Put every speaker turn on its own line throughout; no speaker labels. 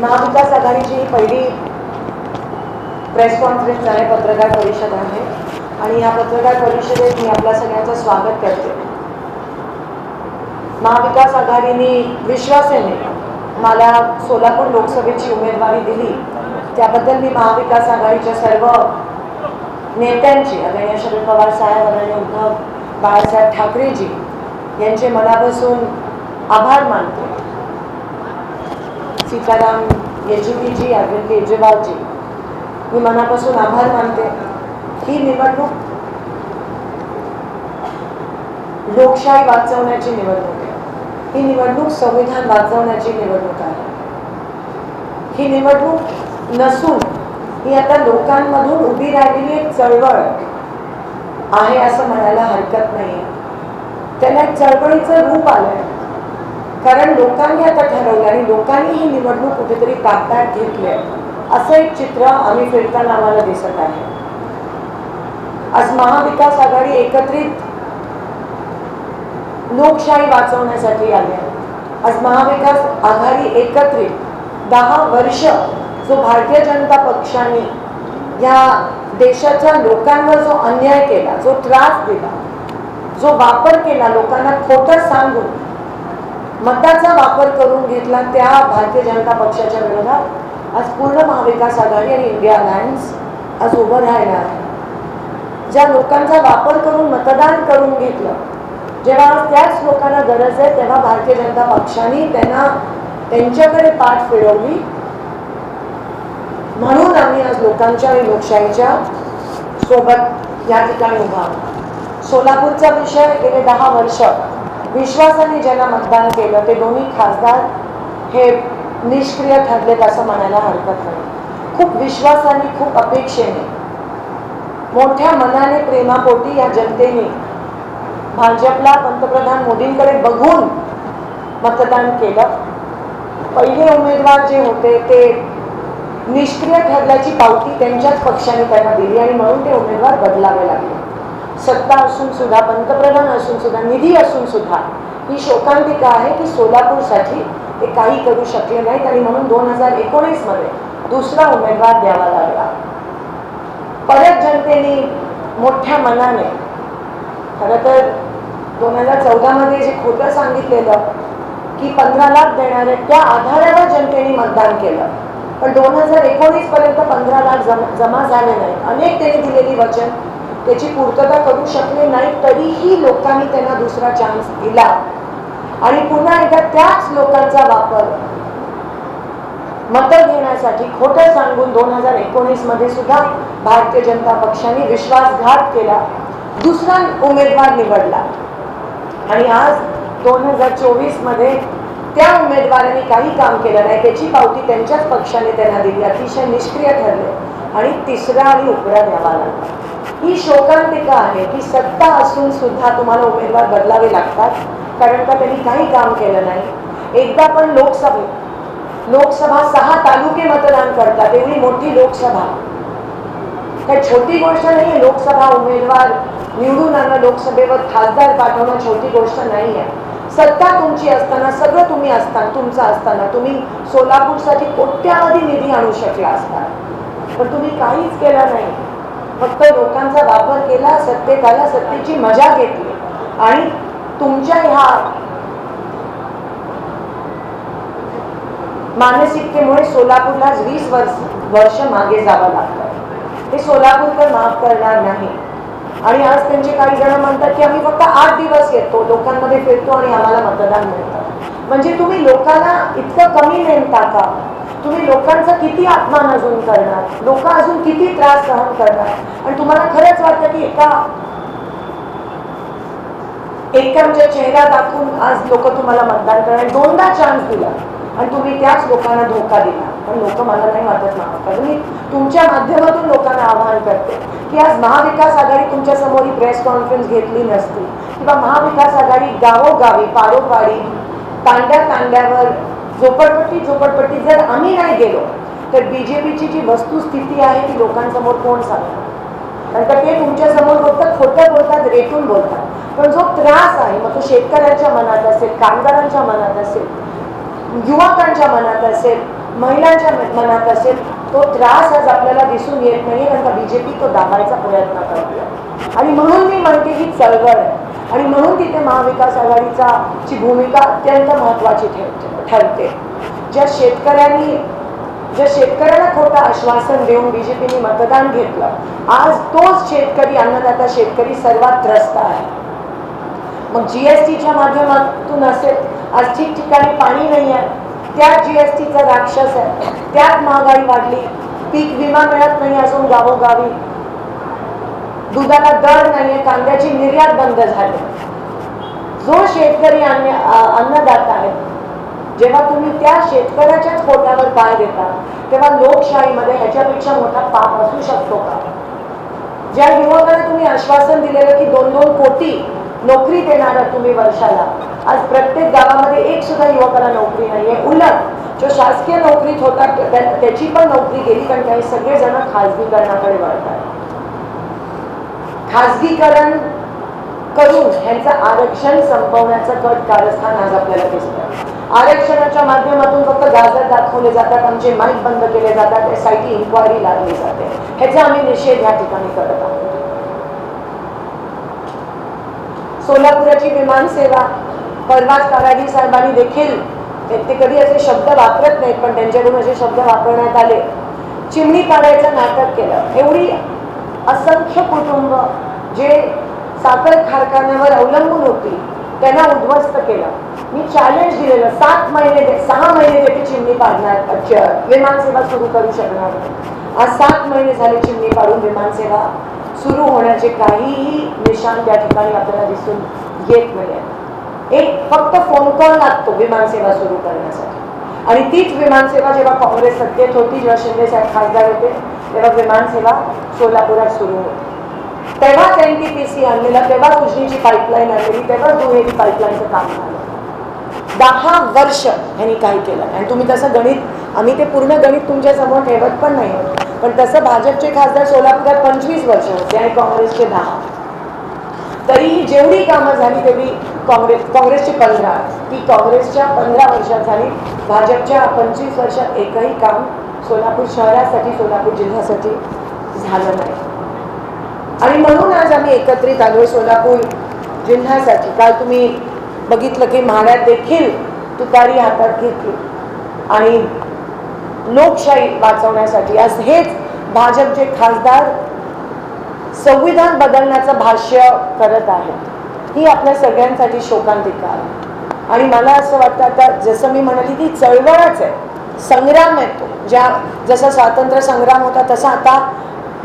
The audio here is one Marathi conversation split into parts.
महाविकास आघाडीची ही पहिली प्रेस कॉन्फरन्स आहे पत्रकार परिषद आहे. आणि या पत्रकार परिषदेत मी आपल्या सगळ्यांचं स्वागत करते. महाविकास आघाडीने विश्वासेने मला सोलापूर लोकसभेची उमेदवारी दिली. त्याबद्दल मी महाविकास आघाडीच्या सर्व नेत्यांची आदरणीय शरद पवार साहेब आदरणीय उद्धव बाळासाहेब ठाकरेजी यांचे मनापासून आभार मानतो. सीताराम येचुरीजी अरविंद केजरीवालजी मी मनापासून आभार मानते. ही निवडणूक लोकशाही वाचवण्याची निवडणूक आहे. ही निवडणूक संविधान वाचवण्याची निवडणूक आहे. ही निवडणूक नसून ही आता लोकांमधून उभी राहिलेली एक चळवळ आहे असं म्हणायला हरकत नाही त्याला एक चळवळीचं रूप आलंय. कारण लोकांनी आता ठरवलं आणि लोकांनी ही निवडणूक कुठेतरी ताब्यात घेतली असं एक चित्र आम्ही फिरताना आम्हाला दिसत आहे. आज महाविकास आघाडी एकत्रित लोकशाही वाचवण्यासाठी आली आहे. आज महाविकास आघाडी एकत्रित दहा वर्ष जो भारतीय जनता पक्षाने या देशाच्या लोकांवर जो अन्याय केला जो त्रास दिला जो वापर केला लोकांना खोटं सांगून मताचा वापर करून घेतला त्या भारतीय जनता पक्षाच्या विरोधात आज पूर्ण महाविकास आघाडी आणि इंडिया अलायन्स आज उभं राहिला आहे. ज्या लोकांचा वापर करून मतदान करून घेतलं जेव्हा त्याच लोकांना गरज आहे तेव्हा भारतीय जनता पक्षाने त्यांना त्यांच्याकडे पाठ फिरवली. म्हणून आम्ही आज लोकांच्या आणि लोकशाहीच्या सोबत या ठिकाणी उभा सोलापूरचा विषय गेले दहा वर्ष विश्वासाने ज्यांना मतदान केलं ते दोन्ही खासदार हे निष्क्रिय ठरलेत असं म्हणायला हरकत नाही. खूप विश्वासाने खूप अपेक्षेने मोठ्या मनाने प्रेमापोटी या जनतेने भाजपला पंतप्रधान मोदींकडे बघून मतदान केलं. पहिले उमेदवार जे होते ते निष्क्रिय ठरल्याची पावती त्यांच्याच पक्षाने त्यांना दिली आणि म्हणून ते उमेदवार बदलावे लागले. सत्ता असून सुद्धा पंतप्रधान असून सुद्धा निधी असून सुद्धा ही शोकांतिका आहे की सोलापूरसाठी ते काही करू शकले नाहीत आणि म्हणून दोन हजार एकोणीसमध्ये दुसरा उमेदवार द्यावा लागला. परत जनतेने मोठ्या मनाने खरं तर दोन हजार चौदामध्ये जे खोटं सांगितलेलं की पंधरा लाख देणारे त्या आधारावर जनतेने मतदान केलं. पण दोन हजार एकोणीसपर्यंत पंधरा लाख जमा जमा झाले नाही अनेक त्यांनी दिलेली वचन त्याची पूर्तता करू शकले नाही तरीही लोकांनी त्यांना दुसरा चान्स दिला. आणि पुन्हा एकदा त्याच लोकांचा वापर मत घेण्यासाठी खोटं सांगून दोन हजार एकोणीसमध्ये सुद्धा भारतीय जनता पक्षाने विश्वासघात केला. दुसरा उमेदवार निवडला. आणि आज दोन हजार चोवीसमध्ये त्या उमेदवारांनी काही काम केलं नाही. त्याची पावती त्यांच्याच पक्षाने त्यांना दिली. अतिशय निष्क्रिय ठरले. आणि तिसरा आणि उघड्या द्यावा लागला ही शोकांतिका आहे. की सत्ता असून सुद्धा तुम्हाला उमेदवार बदलावे लागतात. कारण का त्यांनी काही काम केलं नाही. एकदा पण लोकसभेत लोकसभा सहा तालुके मतदान करतात. एवढी मोठी लोकसभा. काही छोटी गोष्ट नाही लोकसभा उमेदवार निवडून आणणं लोकसभेवर खासदार पाठवणं छोटी गोष्ट नाही आहे. सत्ता तुमची असताना सगळं तुम्ही असताना तुमचं असताना तुम्ही सोलापूरसाठी कोट्यावधी निधी आणू शकला असता. पण तुम्ही काहीच केलं नाही. फक्त लोकांचा वापर केला सत्तेत सत्तेची मजा घेतली. आणि तुमच्या ह्या मानसिकतेमुळे सोलापूरला वीस वर्ष वर्ष मागे जावं लागतं. हे सोलापूरकर माफ करणार नाही. आणि आज त्यांचे काही जण म्हणतात की आम्ही फक्त आठ दिवस येतो लोकांमध्ये फिरतो आणि आम्हाला मतदान मिळतं. म्हणजे तुम्ही लोकांना इतकं कमी नेमता का? तुम्ही लोकांचा किती अपमान अजून करणार? लोक अजून किती त्रास सहन करणार? आणि तुम्हाला खरंच वाटतं की एका एकांच्या चेहरा दाखवून आज लोक तुम्हाला मतदान करणार. दोनदा चान्स दिला. आणि तुम्ही त्याच लोकांना धोका दिला. पण लोक मला नाही वाटत माफ मी तुमच्या माध्यमातून लोकांना आवाहन करते की आज महाविकास आघाडी तुमच्यासमोर ही प्रेस कॉन्फरन्स घेतली नसती. किंवा महाविकास आघाडी गावोगावी पारोपाडी तांड्या तांड्यावर झोपडपट्टी झोपडपट्टी. जर आम्ही नाही गेलो तर बीजेपीची जी वस्तुस्थिती आहे ती लोकांसमोर कोण सांगतो? कारण का ते तुमच्यासमोर बोलतात फक्त बोलतात रेटून बोलतात. पण जो त्रास आहे मग तो शेतकऱ्यांच्या मनात असेल कामगारांच्या मनात असेल युवकांच्या मनात असेल महिलांच्या मनात असेल तो त्रास आज आपल्याला दिसून येत नाही कारण का बी जे पी तो दाबायचा प्रयत्न करते आणि म्हणून मी म्हणते ही चळवळ आहे. आणि म्हणून तिथे महाविकास आघाडीचा ची भूमिका अत्यंत महत्त्वाची ठेवते ठरते. ज्या शेतकऱ्यांनी ज्या शेतकऱ्याला खोटं आश्वासन देऊन बीजेपीने मतदान घेतलं आज तोच शेतकरी अन्नदाता शेतकरी सर्वात त्रस्त आहे. मग जीएसटीच्या माध्यमातून असेल आज ठिकठिकाणी पाणी नाही आहे. त्यात जीएसटीचा राक्षस आहे. त्यात महागाई वाढली. पीक विमा मिळत नाही असून गावोगावी. दुधाला दर नाहीये कांद्याची निर्यात बंद झाली. जो शेतकरी अन्न अन्नदाता जेव्हा तुम्ही त्या शेतकऱ्याच्याच पोटावर पाय देता तेव्हा लोकशाहीमध्ये ह्याच्यापेक्षा मोठा पाप असू शकतो का? ज्या युवकांना तुम्ही आश्वासन दिलेलं की दोन दोन कोटी नोकरी देणार तुम्ही वर्षाला आज प्रत्येक गावामध्ये एक सुद्धा युवकाला नोकरी नाहीये. उलट जो शासकीय नोकरीत होता त्या- त्याची पण नोकरी गेली कारण काही सगळेजण खाजगीकरणाकडे वळतात. खाजगीकरण करून ह्यांचं आरक्षण संपवण्याचं कट कारस्थान आज आपल्याला दिसतं आरक्षणाच्या माध्यमातून फक्त गाजर दाखवले जातात आमचे माईक बंद केले जातात एस आय टी इन्क्वायरी लागली जाते. ह्याचा आम्ही निषेध या ठिकाणी करत आहोत. सोलापुराची विमानसेवा परवाच साहेबांनी देखील ते कधी असे शब्द वापरत नाहीत पण त्यांच्याकडून असे शब्द वापरण्यात आले. चिमणी काढायचं नाटक केलं. एवढी असंख्य कुटुंब जे साखर कारखान्यावर अवलंबून होती त्यांना उद्ध्वस्त केलं. मी चॅलेंज दिलेलं. सात महिने सहा महिने त्याची चिमणी पाडणार विमानसेवा सुरू करू शकणार आज सात महिने झाले चिमणी पाडून विमानसेवा सुरू होण्याचे काहीही निशाण त्या ठिकाणी आपल्याला दिसून येत नाही एक फक्त फोन कॉल लागतो विमानसेवा सुरू करण्यासाठी. आणि तीच विमानसेवा जेव्हा काँग्रेस सत्तेत होती जेव्हा शिंदे साहेब खासदार होते तेव्हा विमानसेवा सोलापुरात सुरू होती. तेव्हाच एन टी पी सी आणलेला तेव्हा उजनीची पाईपलाईन आणलेली तेव्हा दुहेरी पाईपलाईनचं काम झालं. दहा वर्ष ह्यांनी काय केलं आणि तुम्ही तसं गणित आम्ही ते पूर्ण गणित तुमच्यासमोर ठेवत पण नाही पण तसं भाजपचे खासदार सोलापुरात पंचवीस वर्ष होते आणि काँग्रेसचे दहा. तरीही जेवढी कामं झाली तेवढी काँग्रेस काँग्रेसची पंधरा. ती काँग्रेसच्या पंधरा वर्षात झाली. भाजपच्या पंचवीस वर्षात एकही काम सोलापूर शहरासाठी सोलापूर जिल्ह्यासाठी झालं नाही. आणि म्हणून आज आम्ही एकत्रित आलो सोलापूर जिल्ह्यासाठी. काल तुम्ही बघितलं की म्हाड्यात देखील तुतारी हातात घेतली. आणि लोकशाही वाचवण्यासाठी. आज हेच भाजपचे खासदार संविधान बदलण्याचं भाष्य करत आहेत ही आपल्या सगळ्यांसाठी शोकांतिका आहे. आणि मला असं वाटतं आता जसं मी म्हणाली ती चळवळच आहे. संग्राम आहे तो. ज्या जसा स्वातंत्र्य संग्राम होता तसा आता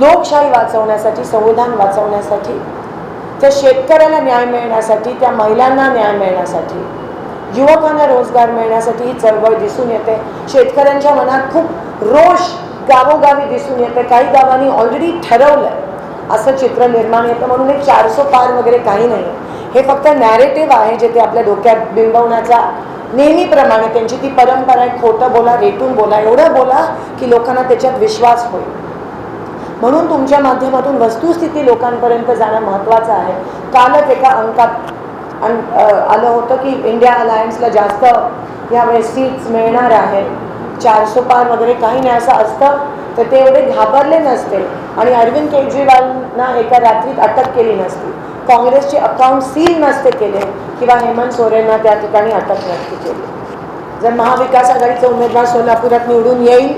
लोकशाही वाचवण्यासाठी संविधान वाचवण्यासाठी त्या शेतकऱ्याला न्याय मिळण्यासाठी त्या महिलांना न्याय मिळण्यासाठी युवकांना रोजगार मिळण्यासाठी ही चळवळ दिसून येते. शेतकऱ्यांच्या मनात खूप रोष गावोगावी दिसून येते. काही गावांनी ऑलरेडी ठरवलंय. असं चित्र निर्माण येतं म्हणून हे चारसो पार वगैरे काही नाही. हे फक्त नॅरेटिव्ह आहे जे ते आपल्या डोक्यात बिंबवण्याचा. नेहमीप्रमाणे त्यांची ती परंपरा आहे खोटं बोला रेटून बोला एवढं बोला की लोकांना त्याच्यात विश्वास होईल. म्हणून तुमच्या माध्यमातून वस्तुस्थिती लोकांपर्यंत जाणं महत्त्वाचं आहे. कालच एका अंकात अन आलं होतं की इंडिया अलायन्सला जास्त यावेळेस सीट्स मिळणार आहेत चारशे पार वगैरे काही नाही असं असतं तर ते एवढे घाबरले नसते. आणि अरविंद केजरीवालना एका रात्रीत अटक केली नसती. काँग्रेसचे अकाउंट सील नसते केले किंवा हेमंत सोरेनना त्या ठिकाणी अटक नसती केली. जर महाविकास आघाडीचा उमेदवार सोलापुरात निवडून येईल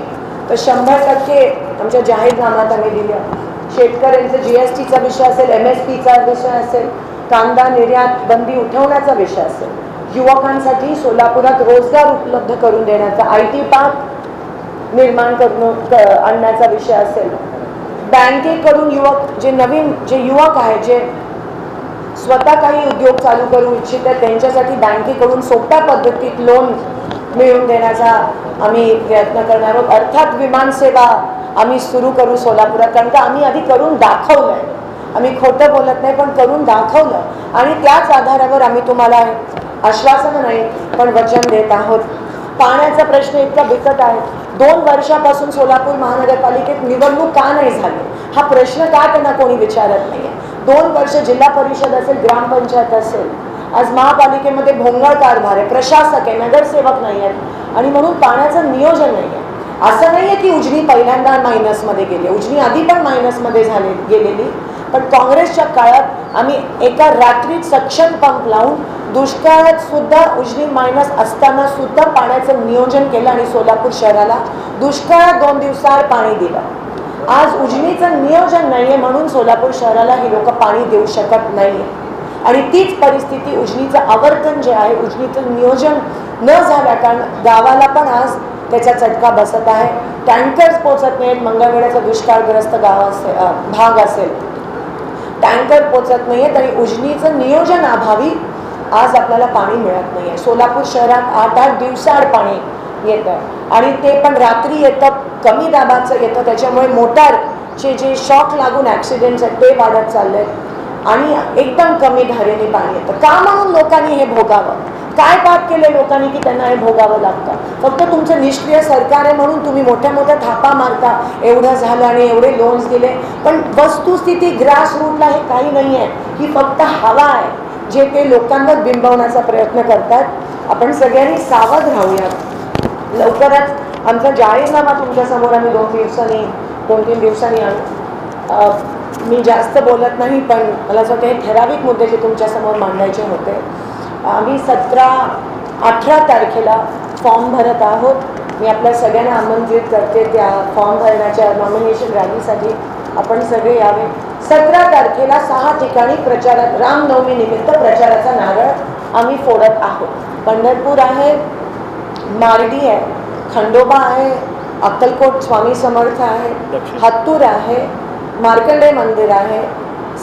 तर शंभर टक्के आमच्या जाहीरनाम्यात आम्ही दिलं शेतकऱ्यांचं जी एस टीचा विषय असेल एम एस पीचा विषय असेल कांदा निर्यात बंदी उठवण्याचा विषय असेल युवकांसाठी सोलापुरात रोजगार उपलब्ध करून देण्याचा आय टी पार्क निर्माण करून आणण्याचा विषय असेल. बँकेकडून युवक जे नवीन जे युवक आहेत जे स्वतः काही उद्योग चालू करू इच्छितात त्यांच्यासाठी बँकेकडून सोप्या पद्धतीत लोन मिळवून देण्याचा आम्ही प्रयत्न करणार आहोत. अर्थात विमानसेवा आम्ही सुरू करू सोलापुरात कारण का आम्ही आधी करून दाखवलं आहे आम्ही खोटं बोलत नाही पण करून दाखवलं आणि त्याच आधारावर आम्ही तुम्हाला आश्वासनं नाही पण वचन देत आहोत. पाण्याचा प्रश्न इतका बिकट आहे. दोन वर्षापासून सोलापूर महानगरपालिकेत निवडणूक का नाही झाली? हा प्रश्न का त्यांना कोणी विचारत नाही दोन वर्ष जिल्हा परिषद असेल ग्रामपंचायत असेल आज महापालिकेमध्ये भोंगळ कारभार आहे प्रशासक आहे नगरसेवक नाही आहेत. आणि म्हणून पाण्याचं नियोजन नाही आहे असं नाहीये की उजनी पहिल्यांदा मायनसमध्ये गेली. उजनी आधी पण मायनसमध्ये झाले गेलेली. पण काँग्रेसच्या काळात आम्ही एका रात्रीत सक्षम पंप लावून दुष्काळात सुद्धा उजनी मायनस असताना सुद्धा पाण्याचं नियोजन केलं आणि सोलापूर शहराला दुष्काळात दोन दिवसाआड पाणी दिलं. आज उजनीचं नियोजन नाहीये म्हणून सोलापूर शहराला ही लोक पाणी देऊ शकत नाहीये. आणि तीच परिस्थिती उजनीचं आवर्तन जे आहे उजनीचं नियोजन न झाल्या कारण गावाला पण आज त्याचा चटका बसत आहे. टँकर्स पोचत नाहीत. मंगळवेड्याचा दुष्काळग्रस्त गाव असेल भाग असेल. टँकर पोचत नाहीयेत आणि उजनीचं नियोजन अभावी आज आपल्याला पाणी मिळत नाहीये. सोलापूर शहरात आठ आठ दिवसाआड पाणी येतं. आणि ते पण रात्री येतं. कमी दाबाचं येतं. त्याच्यामुळे मोटारचे जे शॉक लागून ॲक्सिडेंट्स आहेत ते वाढत चालले आणि एकदम कमी धारेने पाणी येतं. का म्हणून लोकांनी हे भोगावं? काय पाप केले लोकांनी की त्यांना हे भोगावं लागतं? फक्त तुमचं निष्क्रिय सरकार आहे म्हणून तुम्ही मोठ्या मोठ्या थापा मारता. एवढं झालं आणि एवढे लोन्स दिले पण वस्तुस्थिती ग्रास रूटला हे काही नाही आहे ही फक्त हवा आहे जे ते लोकांवर बिंबवण्याचा प्रयत्न करतात. आपण सगळ्यांनी सावध राहूयात. लवकरच आमचा जाहीरनामा तुमच्यासमोर आम्ही दोन दिवसांनी दोन तीन दिवसांनी आणू मी जास्त बोलत नाही पण मला असं वाटतं हे ठराविक मुद्दे जे तुमच्यासमोर मांडायचे होते आम्ही सतरा अठरा तारखेला फॉर्म भरत आहोत. मी आपल्या सगळ्यांना आमंत्रित करते त्या फॉर्म भरण्याच्या नॉमिनेशन रॅलीसाठी आपण सगळे यावे. सतरा तारखेला सहा ठिकाणी प्रचारात रामनवमी निमित्त प्रचाराचा नारळ आम्ही फोडत आहोत. पंढरपूर आहे मार्डी आहे खंडोबा आहे अक्कलकोट स्वामी समर्थ आहे हत्तूर आहे मार्कंडे मंदिर आहे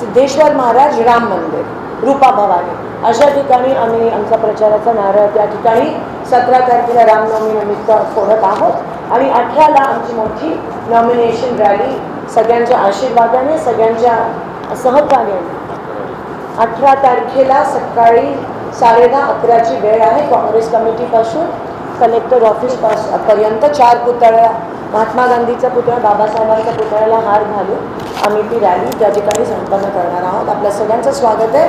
सिद्धेश्वर महाराज राम मंदिर रूपा भवानी. अशा ठिकाणी आम्ही आमचा प्रचाराचा नारळ त्या ठिकाणी सतरा तारखेला रामनवमी निमित्त फोडत आहोत. आणि अठराला आमची मोठी नॉमिनेशन रॅली सगळ्यांच्या आशीर्वादाने सगळ्यांच्या सहकार्याने. अठरा तारखेला सकाळी साडेदहा अकराची वेळ आहे काँग्रेस कमिटीपासून कलेक्टर ऑफिस पास पर्यंत चार पुतळ्या महात्मा गांधीचा पुतळा बाबासाहेबांच्या पुतळ्याला हार घालून आम्ही ती रॅली त्या ठिकाणी संपन्न करणार आहोत. आपल्या सगळ्यांचं स्वागत आहे.